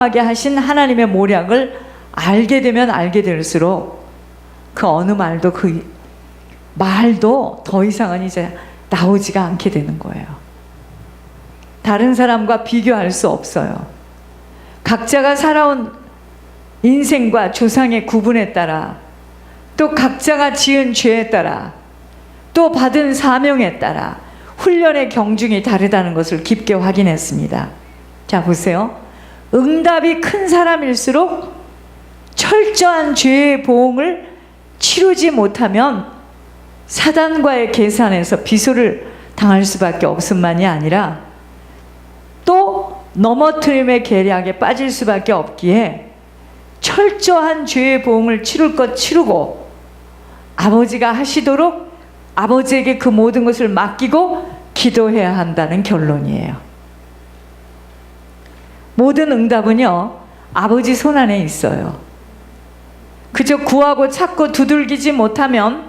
하게 하신 하나님의 모략을 알게 되면 알게 될수록 그 어느 말도 그 말도 더 이상은 이제 나오지가 않게 되는 거예요. 다른 사람과 비교할 수 없어요. 각자가 살아온 인생과 조상의 구분에 따라 또 각자가 지은 죄에 따라 또 받은 사명에 따라 훈련의 경중이 다르다는 것을 깊게 확인했습니다. 자, 보세요. 응답이 큰 사람일수록 철저한 죄의 보응을 치르지 못하면 사단과의 계산에서 비소를 당할 수밖에 없음만이 아니라 또 넘어뜨림의 계략에 빠질 수밖에 없기에 철저한 죄의 보응을 치를 것 치르고 아버지가 하시도록 아버지에게 그 모든 것을 맡기고 기도해야 한다는 결론이에요. 모든 응답은요, 아버지 손 안에 있어요. 그저 구하고 찾고 두들기지 못하면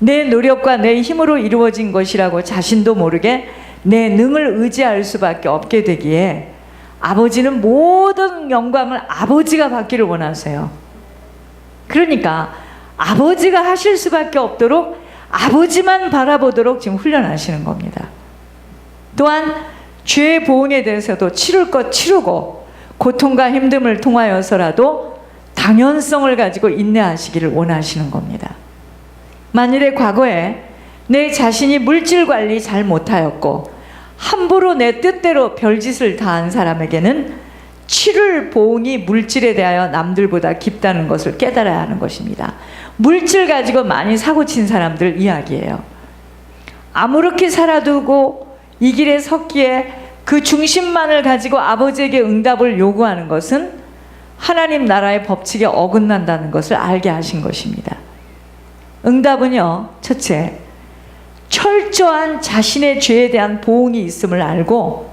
내 노력과 내 힘으로 이루어진 것이라고 자신도 모르게 내 능을 의지할 수밖에 없게 되기에 아버지는 모든 영광을 아버지가 받기를 원하세요. 그러니까 아버지가 하실 수밖에 없도록 아버지만 바라보도록 지금 훈련하시는 겁니다. 또한 죄의 보응에 대해서도 치를 것 치르고 고통과 힘듦을 통하여서라도 당연성을 가지고 인내하시기를 원하시는 겁니다. 만일에 과거에 내 자신이 물질 관리 잘 못하였고 함부로 내 뜻대로 별짓을 다한 사람에게는 치를 보응이 물질에 대하여 남들보다 깊다는 것을 깨달아야 하는 것입니다. 물질 가지고 많이 사고 친 사람들 이야기예요. 아무렇게 살아두고 이 길에 섰기에 그 중심만을 가지고 아버지에게 응답을 요구하는 것은 하나님 나라의 법칙에 어긋난다는 것을 알게 하신 것입니다. 응답은요, 첫째, 철저한 자신의 죄에 대한 보응이 있음을 알고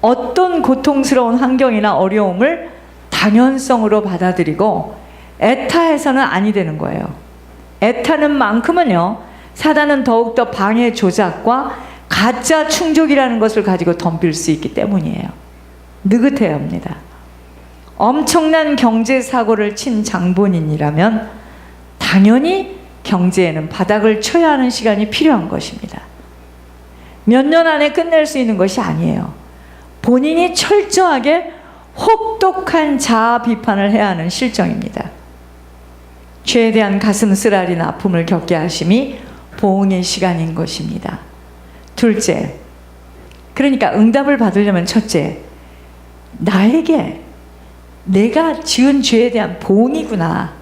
어떤 고통스러운 환경이나 어려움을 당연성으로 받아들이고 애타해서는 아니 되는 거예요. 애타는 만큼은요, 사단은 더욱더 방해 조작과 가짜 충족이라는 것을 가지고 덤빌 수 있기 때문이에요. 느긋해야 합니다. 엄청난 경제 사고를 친 장본인이라면 당연히 경제에는 바닥을 쳐야 하는 시간이 필요한 것입니다. 몇 년 안에 끝낼 수 있는 것이 아니에요. 본인이 철저하게 혹독한 자아 비판을 해야 하는 실정입니다. 죄에 대한 가슴 쓰라린 아픔을 겪게 하심이 보응의 시간인 것입니다. 둘째, 그러니까 응답을 받으려면 첫째, 나에게 내가 지은 죄에 대한 보응이구나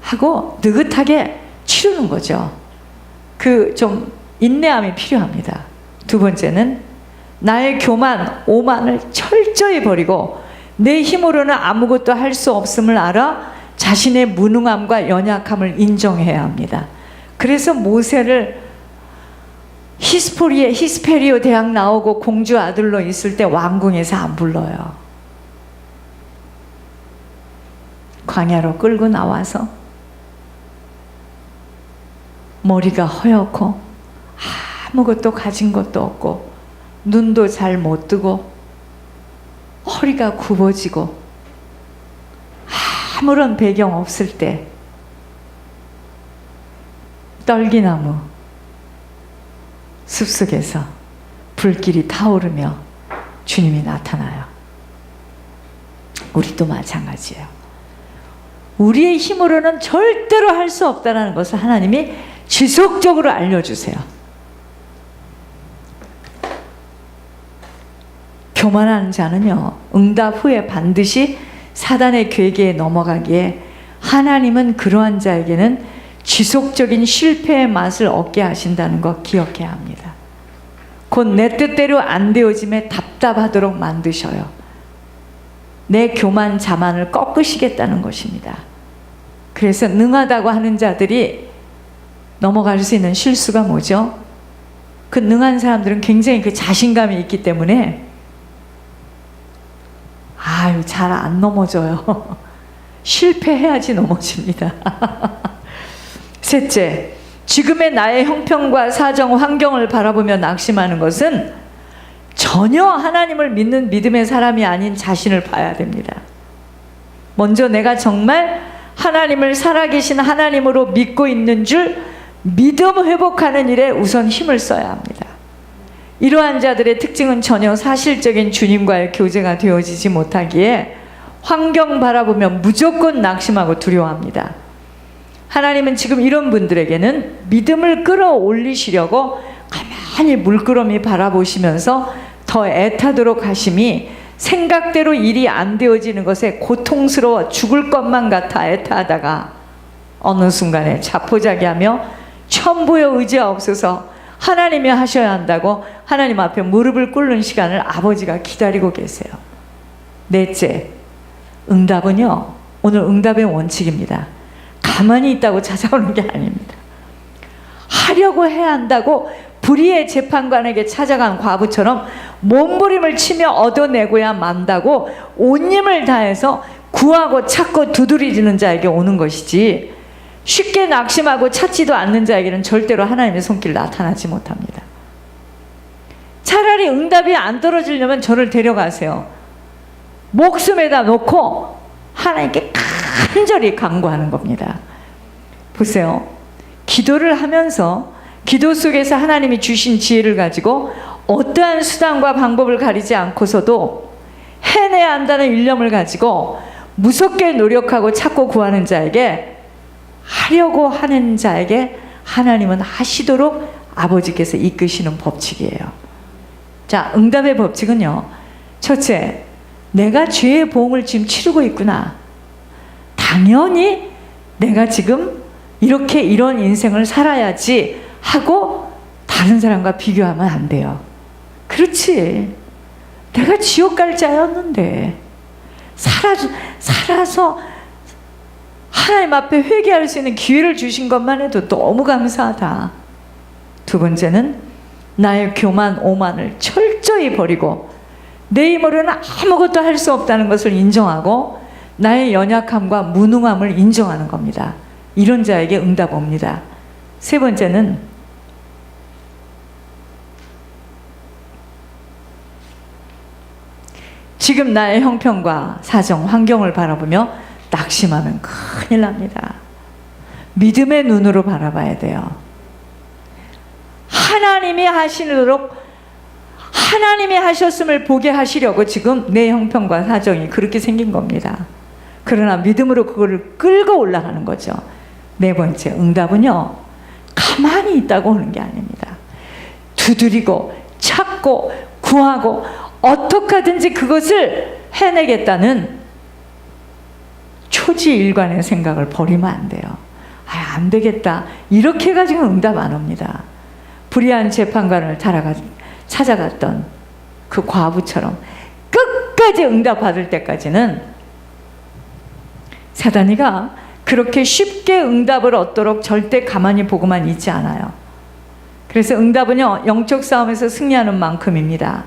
하고 느긋하게 치르는 거죠. 그 좀 인내함이 필요합니다. 두 번째는 나의 교만, 오만을 철저히 버리고 내 힘으로는 아무것도 할 수 없음을 알아 자신의 무능함과 연약함을 인정해야 합니다. 그래서 모세를 히스포리에 히스페리오 대학 나오고 공주 아들로 있을 때 왕궁에서 안 불러요. 광야로 끌고 나와서 머리가 허옇고 아무것도 가진 것도 없고 눈도 잘 못 뜨고 허리가 굽어지고 아무런 배경 없을 때 떨기나무 숲속에서 불길이 타오르며 주님이 나타나요. 우리도 마찬가지예요. 우리의 힘으로는 절대로 할 수 없다는 것을 하나님이 지속적으로 알려주세요. 교만한 자는요, 응답 후에 반드시 사단의 괴계에 넘어가기에 하나님은 그러한 자에게는 지속적인 실패의 맛을 얻게 하신다는 것 기억해야 합니다. 곧 내 뜻대로 안 되어짐에 답답하도록 만드셔요. 내 교만 자만을 꺾으시겠다는 것입니다. 그래서 능하다고 하는 자들이 넘어갈 수 있는 실수가 뭐죠? 그 능한 사람들은 굉장히 그 자신감이 있기 때문에 아유, 잘 안 넘어져요. 실패해야지 넘어집니다. 셋째, 지금의 나의 형편과 사정, 환경을 바라보며 낙심하는 것은 전혀 하나님을 믿는 믿음의 사람이 아닌 자신을 봐야 됩니다. 먼저 내가 정말 하나님을 살아계신 하나님으로 믿고 있는 줄 믿음 회복하는 일에 우선 힘을 써야 합니다. 이러한 자들의 특징은 전혀 사실적인 주님과의 교제가 되어지지 못하기에 환경 바라보며 무조건 낙심하고 두려워합니다. 하나님은 지금 이런 분들에게는 믿음을 끌어올리시려고 가만히 물끄러미 바라보시면서 더 애타도록 하심이 생각대로 일이 안 되어지는 것에 고통스러워 죽을 것만 같아 애타하다가 어느 순간에 자포자기하며 천부의 의지가 없어서 하나님이 하셔야 한다고 하나님 앞에 무릎을 꿇는 시간을 아버지가 기다리고 계세요. 넷째, 응답은요. 오늘 응답의 원칙입니다. 가만히 있다고 찾아오는 게 아닙니다. 하려고 해야 한다고 불의의 재판관에게 찾아간 과부처럼 몸부림을 치며 얻어내고야 만다고 온 힘을 다해서 구하고 찾고 두드리지는 자에게 오는 것이지 쉽게 낙심하고 찾지도 않는 자에게는 절대로 하나님의 손길 나타나지 못합니다. 차라리 응답이 안 떨어지려면 저를 데려가세요. 목숨에다 놓고 하나님께 간절히 간구하는 겁니다. 보세요. 기도를 하면서 기도 속에서 하나님이 주신 지혜를 가지고 어떠한 수단과 방법을 가리지 않고서도 해내야 한다는 일념을 가지고 무섭게 노력하고 찾고 구하는 자에게 하려고 하는 자에게 하나님은 하시도록 아버지께서 이끄시는 법칙이에요. 자, 응답의 법칙은요. 첫째, 내가 죄의 보험을 지금 치르고 있구나. 당연히 내가 지금 이렇게 이런 인생을 살아야지 하고 다른 사람과 비교하면 안 돼요. 그렇지. 내가 지옥 갈 자였는데 살아 살아서 하나님 앞에 회개할 수 있는 기회를 주신 것만 해도 너무 감사하다. 두 번째는 나의 교만 오만을 철저히 버리고 내 힘으로는 아무것도 할 수 없다는 것을 인정하고 나의 연약함과 무능함을 인정하는 겁니다. 이런 자에게 응답 옵니다. 세 번째는 지금 나의 형편과 사정, 환경을 바라보며 낙심하면 큰일 납니다. 믿음의 눈으로 바라봐야 돼요. 하나님이 하시도록 하나님이 하셨음을 보게 하시려고 지금 내 형편과 사정이 그렇게 생긴 겁니다. 그러나 믿음으로 그거를 끌고 올라가는 거죠. 네 번째, 응답은요, 가만히 있다고 오는 게 아닙니다. 두드리고, 찾고, 구하고, 어떻게 하든지 그것을 해내겠다는 초지일관의 생각을 버리면 안 돼요. 아, 안 되겠다. 이렇게 가지고 응답 안 옵니다. 불의한 재판관을 따라가, 찾아갔던 그 과부처럼 끝까지 응답 받을 때까지는 사단이가 그렇게 쉽게 응답을 얻도록 절대 가만히 보고만 있지 않아요. 그래서 응답은요, 영적 싸움에서 승리하는 만큼입니다.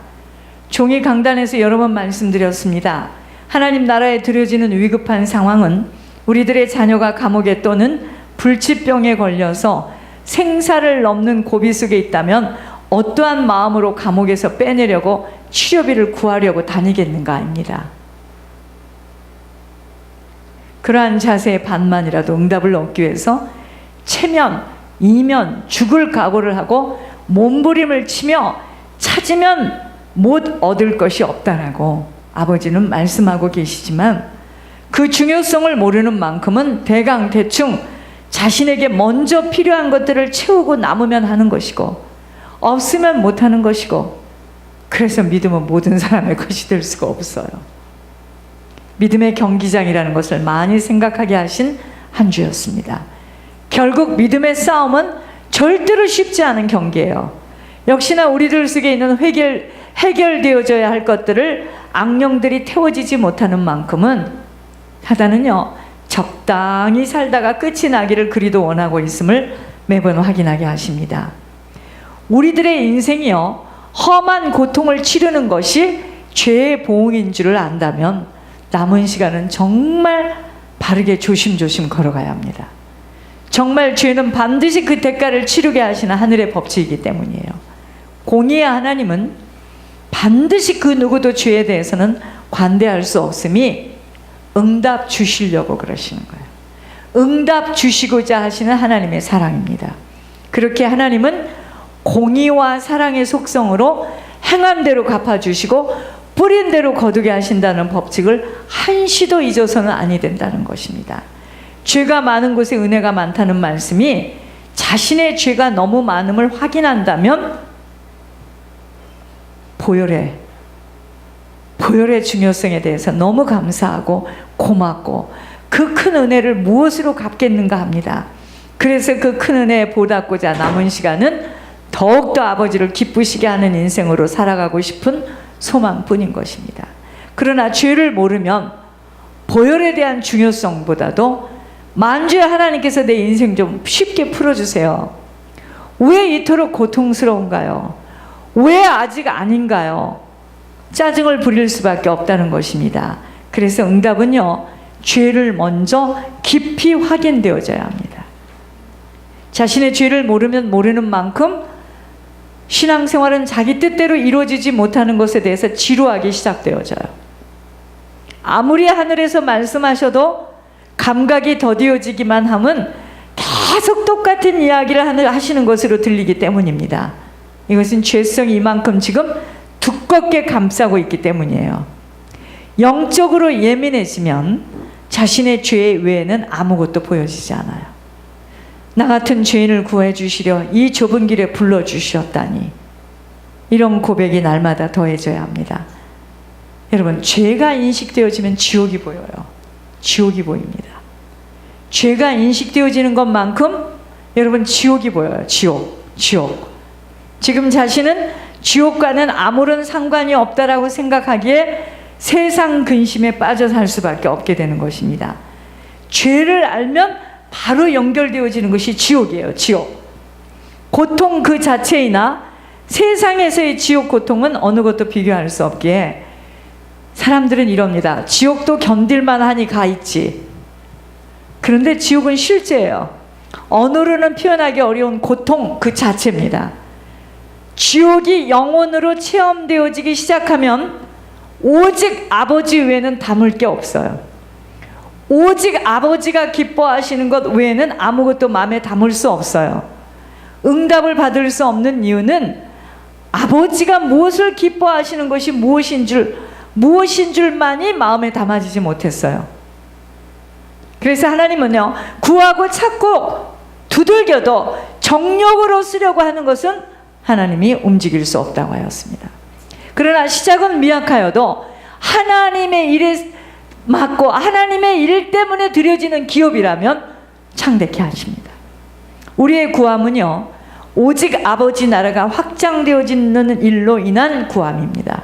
종이 강단에서 여러 번 말씀드렸습니다. 하나님 나라에 들여지는 위급한 상황은 우리들의 자녀가 감옥에 또는 불치병에 걸려서 생사를 넘는 고비 속에 있다면 어떠한 마음으로 감옥에서 빼내려고 치료비를 구하려고 다니겠는가입니다. 그러한 자세의 반만이라도 응답을 얻기 위해서 체면, 이면, 죽을 각오를 하고 몸부림을 치며 찾으면 못 얻을 것이 없다라고 아버지는 말씀하고 계시지만 그 중요성을 모르는 만큼은 대강 대충 자신에게 먼저 필요한 것들을 채우고 남으면 하는 것이고 없으면 못하는 것이고 그래서 믿음은 모든 사람의 것이 될 수가 없어요. 믿음의 경기장이라는 것을 많이 생각하게 하신 한 주였습니다. 결국 믿음의 싸움은 절대로 쉽지 않은 경기예요. 역시나 우리들 속에 있는 해결, 해결되어져야 할 것들을 악령들이 태워지지 못하는 만큼은 사단은요, 적당히 살다가 끝이 나기를 그리도 원하고 있음을 매번 확인하게 하십니다. 우리들의 인생이요, 험한 고통을 치르는 것이 죄의 보응인 줄을 안다면 남은 시간은 정말 바르게 조심조심 걸어가야 합니다. 정말 죄는 반드시 그 대가를 치르게 하시는 하늘의 법칙이기 때문이에요. 공의의 하나님은 반드시 그 누구도 죄에 대해서는 관대할 수 없음이 응답 주시려고 그러시는 거예요. 응답 주시고자 하시는 하나님의 사랑입니다. 그렇게 하나님은 공의와 사랑의 속성으로 행한 대로 갚아주시고 뿌린 대로 거두게 하신다는 법칙을 한시도 잊어서는 아니 된다는 것입니다. 죄가 많은 곳에 은혜가 많다는 말씀이 자신의 죄가 너무 많음을 확인한다면 보혈의 보혈의 중요성에 대해서 너무 감사하고 고맙고 그 큰 은혜를 무엇으로 갚겠는가 합니다. 그래서 그 큰 은혜에 보답고자 남은 시간은 더욱더 아버지를 기쁘시게 하는 인생으로 살아가고 싶은 소망뿐인 것입니다. 그러나 죄를 모르면 보혈에 대한 중요성보다도 만주에 하나님께서 내 인생 좀 쉽게 풀어주세요. 왜 이토록 고통스러운가요? 왜 아직 아닌가요? 짜증을 부릴 수밖에 없다는 것입니다. 그래서 응답은요, 죄를 먼저 깊이 확인되어져야 합니다. 자신의 죄를 모르면 모르는 만큼 신앙생활은 자기 뜻대로 이루어지지 못하는 것에 대해서 지루하기 시작되어져요. 아무리 하늘에서 말씀하셔도 감각이 더디어지기만 하면 계속 똑같은 이야기를 하시는 것으로 들리기 때문입니다. 이것은 죄성이 이만큼 지금 두껍게 감싸고 있기 때문이에요. 영적으로 예민해지면 자신의 죄 외에는 아무것도 보여지지 않아요. 나 같은 죄인을 구해 주시려 이 좁은 길에 불러 주셨다니. 이런 고백이 날마다 더해져야 합니다. 여러분, 죄가 인식되어지면 지옥이 보여요. 지옥이 보입니다. 죄가 인식되어지는 것만큼 여러분 지옥이 보여요. 지옥, 지옥. 지금 자신은 지옥과는 아무런 상관이 없다라고 생각하기에 세상 근심에 빠져 살 수밖에 없게 되는 것입니다. 죄를 알면 바로 연결되어지는 것이 지옥이에요. 지옥. 고통 그 자체이나 세상에서의 지옥 고통은 어느 것도 비교할 수 없기에 사람들은 이럽니다. 지옥도 견딜만 하니 가 있지. 그런데 지옥은 실제예요. 언어로는 표현하기 어려운 고통 그 자체입니다. 지옥이 영혼으로 체험되어지기 시작하면 오직 아버지 외에는 담을 게 없어요. 오직 아버지가 기뻐하시는 것 외에는 아무것도 마음에 담을 수 없어요. 응답을 받을 수 없는 이유는 아버지가 무엇을 기뻐하시는 것이 무엇인 줄 무엇인 줄만이 마음에 담아지지 못했어요. 그래서 하나님은요 구하고 찾고 두들겨도 정력으로 쓰려고 하는 것은 하나님이 움직일 수 없다고 하였습니다. 그러나 시작은 미약하여도 하나님의 일에 맞고 하나님의 일 때문에 드려지는 기업이라면 창대케 하십니다. 우리의 구함은요, 오직 아버지 나라가 확장되어지는 일로 인한 구함입니다.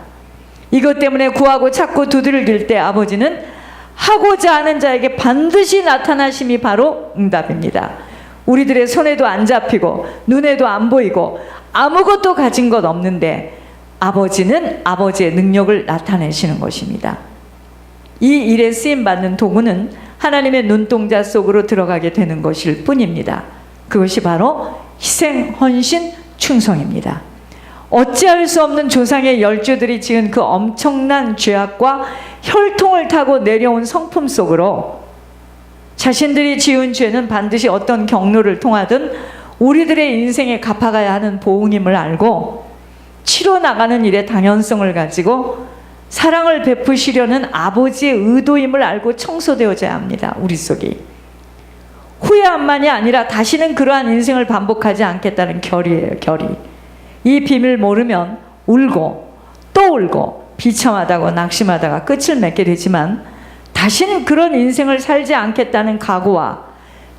이것 때문에 구하고 찾고 두들길 때 아버지는 하고자 하는 자에게 반드시 나타나심이 바로 응답입니다. 우리들의 손에도 안 잡히고 눈에도 안 보이고 아무것도 가진 것 없는데 아버지는 아버지의 능력을 나타내시는 것입니다. 이 일에 쓰임 받는 도구는 하나님의 눈동자 속으로 들어가게 되는 것일 뿐입니다. 그것이 바로 희생, 헌신, 충성입니다. 어찌할 수 없는 조상의 열조들이 지은 그 엄청난 죄악과 혈통을 타고 내려온 성품 속으로 자신들이 지은 죄는 반드시 어떤 경로를 통하든 우리들의 인생에 갚아가야 하는 보응임을 알고 치러 나가는 일의 당연성을 가지고 사랑을 베푸시려는 아버지의 의도임을 알고 청소되어져야 합니다. 우리 속이. 후회함만이 아니라 다시는 그러한 인생을 반복하지 않겠다는 결의예요. 결의. 이 비밀 모르면 울고 또 울고 비참하다고 낙심하다가 끝을 맺게 되지만 다시는 그런 인생을 살지 않겠다는 각오와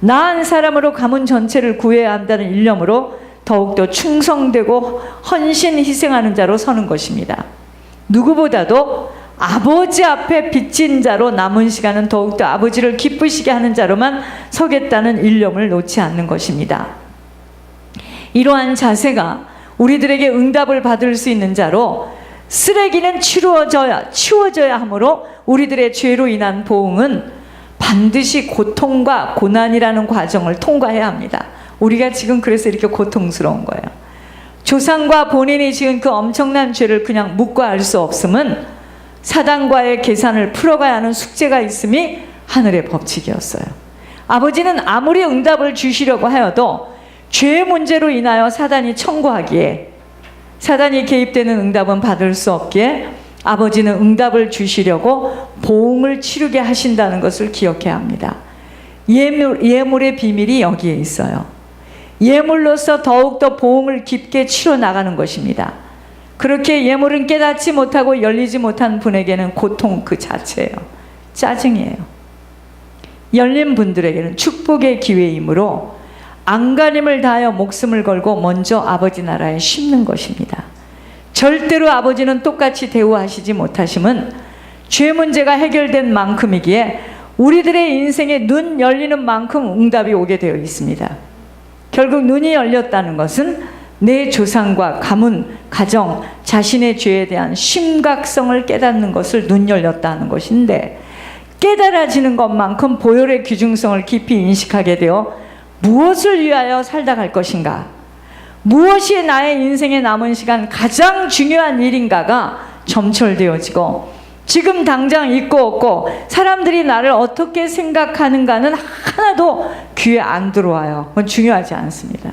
나은 사람으로 가문 전체를 구해야 한다는 일념으로 더욱더 충성되고 헌신 희생하는 자로 서는 것입니다. 누구보다도 아버지 앞에 빚진 자로 남은 시간은 더욱더 아버지를 기쁘시게 하는 자로만 서겠다는 일념을 놓지 않는 것입니다. 이러한 자세가 우리들에게 응답을 받을 수 있는 자로 쓰레기는 치루어져야 치워져야 하므로 우리들의 죄로 인한 보응은 반드시 고통과 고난이라는 과정을 통과해야 합니다. 우리가 지금 그래서 이렇게 고통스러운 거예요. 조상과 본인이 지은 그 엄청난 죄를 그냥 묵과할 수 없음은 사단과의 계산을 풀어가야 하는 숙제가 있음이 하늘의 법칙이었어요. 아버지는 아무리 응답을 주시려고 하여도 죄 문제로 인하여 사단이 청구하기에 사단이 개입되는 응답은 받을 수 없기에 아버지는 응답을 주시려고 보응을 치르게 하신다는 것을 기억해야 합니다. 예물, 예물의 비밀이 여기에 있어요. 예물로서 더욱더 보응을 깊게 치러 나가는 것입니다. 그렇게 예물은 깨닫지 못하고 열리지 못한 분에게는 고통 그 자체예요. 짜증이에요. 열린 분들에게는 축복의 기회이므로 안간힘을 다하여 목숨을 걸고 먼저 아버지 나라에 심는 것입니다. 절대로 아버지는 똑같이 대우하시지 못하심은 죄 문제가 해결된 만큼이기에 우리들의 인생에 눈 열리는 만큼 응답이 오게 되어 있습니다. 결국 눈이 열렸다는 것은 내 조상과 가문, 가정, 자신의 죄에 대한 심각성을 깨닫는 것을 눈 열렸다는 것인데 깨달아지는 것만큼 보혈의 귀중성을 깊이 인식하게 되어 무엇을 위하여 살다 갈 것인가? 무엇이 나의 인생에 남은 시간 가장 중요한 일인가가 점철되어지고 지금 당장 있고 없고 사람들이 나를 어떻게 생각하는가는 하나도 귀에 안 들어와요. 그건 중요하지 않습니다.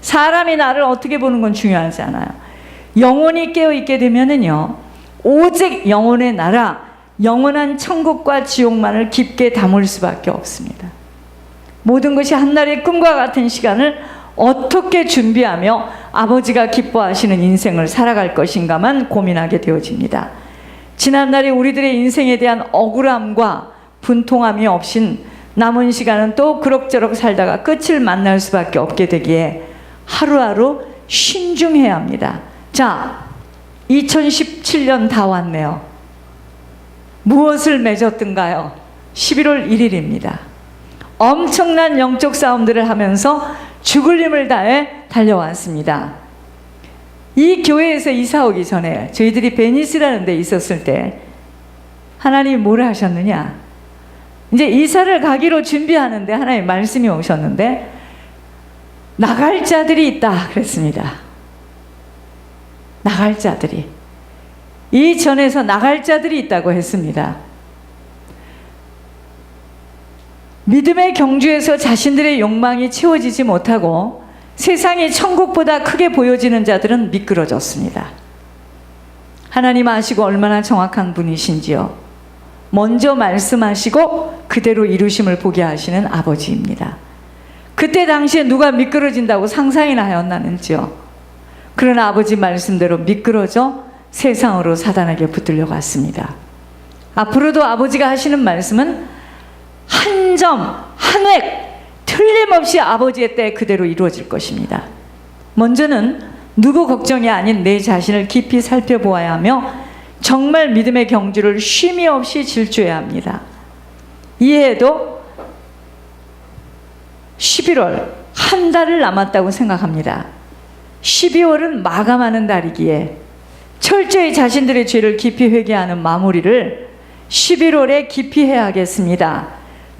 사람이 나를 어떻게 보는 건 중요하지 않아요. 영혼이 깨어 있게 되면은요. 오직 영혼의 나라, 영원한 천국과 지옥만을 깊게 담을 수밖에 없습니다. 모든 것이 한날의 꿈과 같은 시간을 어떻게 준비하며 아버지가 기뻐하시는 인생을 살아갈 것인가만 고민하게 되어집니다. 지난날에 우리들의 인생에 대한 억울함과 분통함이 없인 남은 시간은 또 그럭저럭 살다가 끝을 만날 수밖에 없게 되기에 하루하루 신중해야 합니다. 자, 2017년 다 왔네요. 무엇을 맺었던가요? 11월 1일입니다. 엄청난 영적 싸움들을 하면서 죽을 힘을 다해 달려왔습니다. 이 교회에서 이사 오기 전에 저희들이 베니스라는 데 있었을 때 하나님 뭐라 하셨느냐? 이제 이사를 가기로 준비하는데 하나님 말씀이 오셨는데 나갈 자들이 있다 그랬습니다. 나갈 자들이 이 전에서 나갈 자들이 있다고 했습니다. 믿음의 경주에서 자신들의 욕망이 채워지지 못하고 세상이 천국보다 크게 보여지는 자들은 미끄러졌습니다. 하나님 아시고 얼마나 정확한 분이신지요. 먼저 말씀하시고 그대로 이루심을 보게 하시는 아버지입니다. 그때 당시에 누가 미끄러진다고 상상이나 하였나는지요. 그러나 아버지 말씀대로 미끄러져 세상으로 사단에게 붙들려 갔습니다. 앞으로도 아버지가 하시는 말씀은 한 점, 한 획, 틀림없이 아버지의 때 그대로 이루어질 것입니다. 먼저는 누구 걱정이 아닌 내 자신을 깊이 살펴보아야 하며 정말 믿음의 경주를 쉼이 없이 질주해야 합니다. 이해해도 11월 한 달을 남았다고 생각합니다. 12월은 마감하는 달이기에 철저히 자신들의 죄를 깊이 회개하는 마무리를 11월에 깊이 해야겠습니다.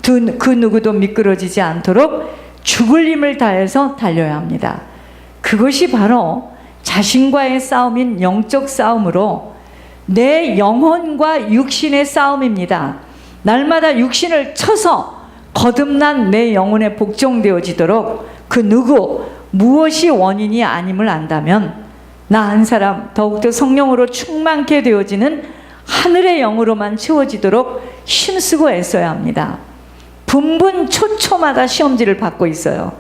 두- 그 누구도 미끄러지지 않도록 죽을 힘을 다해서 달려야 합니다. 그것이 바로 자신과의 싸움인 영적 싸움으로 내 영혼과 육신의 싸움입니다. 날마다 육신을 쳐서 거듭난 내 영혼에 복종되어지도록 그 누구 무엇이 원인이 아님을 안다면 나 한 사람 더욱더 성령으로 충만케 되어지는 하늘의 영으로만 채워지도록 힘쓰고 애써야 합니다. 분분 초초마다 시험지를 받고 있어요.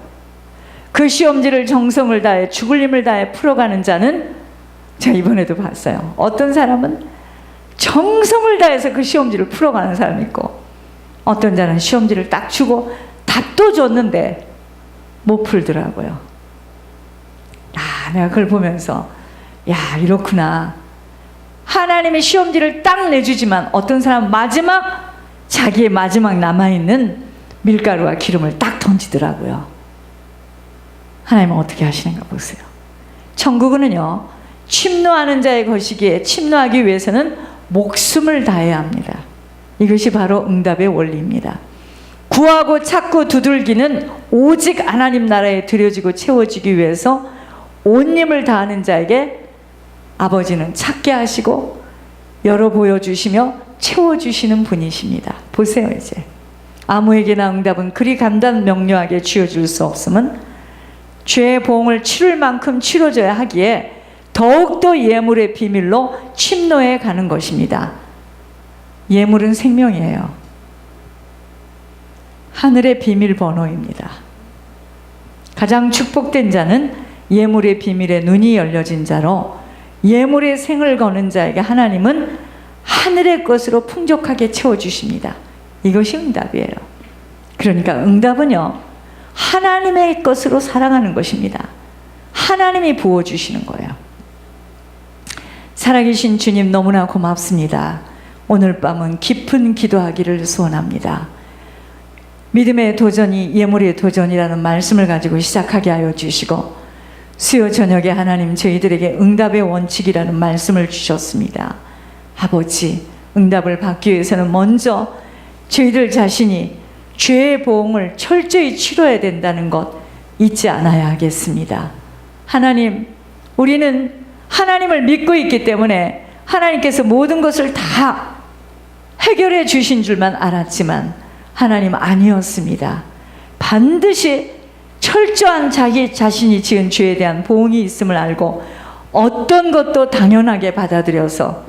그 시험지를 정성을 다해 죽을 힘을 다해 풀어가는 자는 제가 이번에도 봤어요. 어떤 사람은 정성을 다해서 그 시험지를 풀어가는 사람이 있고 어떤 자는 시험지를 딱 주고 답도 줬는데 못 풀더라고요. 아, 내가 그걸 보면서 야 이렇구나. 하나님의 시험지를 딱 내주지만 어떤 사람 마지막 자기의 마지막 남아있는 밀가루와 기름을 딱 던지더라고요. 하나님은 어떻게 하시는가 보세요. 천국은요, 침노하는 자의 것이기에 침노하기 위해서는 목숨을 다해야 합니다. 이것이 바로 응답의 원리입니다. 구하고 찾고 두들기는 오직 하나님 나라에 들여지고 채워지기 위해서 온 힘을 다하는 자에게 아버지는 찾게 하시고 열어 보여주시며 채워주시는 분이십니다. 보세요, 이제. 아무에게나 응답은 그리 간단 명료하게 쥐어줄 수 없음은 죄의 보응을 치를 만큼 치러져야 하기에 더욱더 예물의 비밀로 침노해 가는 것입니다. 예물은 생명이에요. 하늘의 비밀번호입니다. 가장 축복된 자는 예물의 비밀에 눈이 열려진 자로 예물의 생을 거는 자에게 하나님은 하늘의 것으로 풍족하게 채워주십니다. 이것이 응답이에요. 그러니까 응답은요, 하나님의 것으로 살아가는 것입니다. 하나님이 부어주시는 거예요. 살아계신 주님 너무나 고맙습니다. 오늘 밤은 깊은 기도하기를 소원합니다. 믿음의 도전이 예물의 도전이라는 말씀을 가지고 시작하게 하여 주시고 수요 저녁에 하나님 저희들에게 응답의 원칙이라는 말씀을 주셨습니다. 아버지, 응답을 받기 위해서는 먼저 저희들 자신이 죄의 보응을 철저히 치러야 된다는 것 잊지 않아야 하겠습니다. 하나님, 우리는 하나님을 믿고 있기 때문에 하나님께서 모든 것을 다 해결해 주신 줄만 알았지만 하나님 아니었습니다. 반드시 철저한 자기 자신이 지은 죄에 대한 보응이 있음을 알고 어떤 것도 당연하게 받아들여서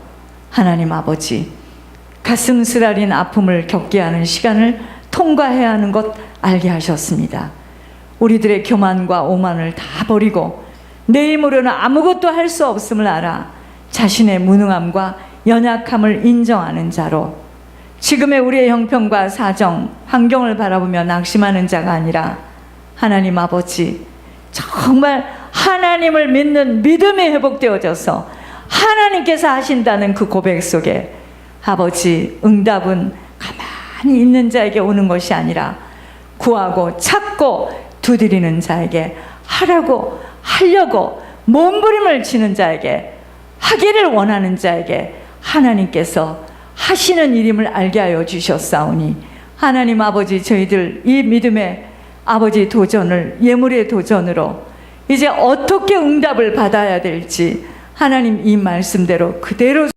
하나님 아버지 가슴 쓰라린 아픔을 겪게 하는 시간을 통과해야 하는 것 알게 하셨습니다. 우리들의 교만과 오만을 다 버리고 내 힘으로는 아무것도 할 수 없음을 알아 자신의 무능함과 연약함을 인정하는 자로 지금의 우리의 형편과 사정, 환경을 바라보며 낙심하는 자가 아니라 하나님 아버지 정말 하나님을 믿는 믿음이 회복되어져서 하나님께서 하신다는 그 고백 속에 아버지 응답은 가만히 있는 자에게 오는 것이 아니라 구하고 찾고 두드리는 자에게 하라고 하려고 몸부림을 치는 자에게 하기를 원하는 자에게 하나님께서 하시는 일임을 알게 하여 주셨사오니 하나님 아버지 저희들 이 믿음의 아버지 도전을 예물의 도전으로 이제 어떻게 응답을 받아야 될지 하나님 이 말씀대로 그대로